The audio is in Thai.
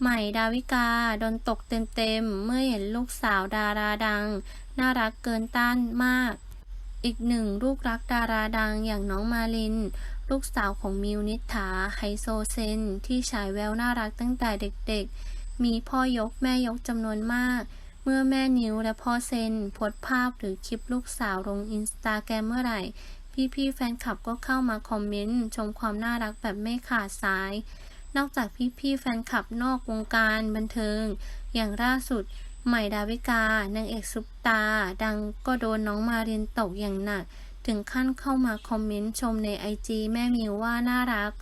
ใหม่ดาวิกาโดนตกเต็มๆ เมื่อเห็นลูกสาวดาราดัง น่ารักเกินต้านมาก อีกหนึ่งลูกรักดาราดังอย่างน้องมาลิน ลูกสาวของมิวนิษฐาไฮโซเซน ที่ฉายแววน่ารักตั้งแต่เด็กๆ มีพ่อยกแม่ยกจำนวนมาก เมื่อแม่นิวและพ่อเซนโพสภาพหรือคลิปลูกสาวลงอินสตาแกรมเมื่อไหร่ พี่ๆแฟนคลับก็เข้ามาคอมเมนต์ชมความน่ารักแบบไม่ขาดสาย นอกจากพี่ๆแฟนคลับนอกวงการบันเทิง อย่างล่าสุด ใหม่ดาวิกานางเอกซุปตา ดังก็โดนน้องมาเรียนตกอย่างหนัก ถึงขั้นเข้ามาคอมเมนต์ชมในไอจีแม่มิวว่าน่ารัก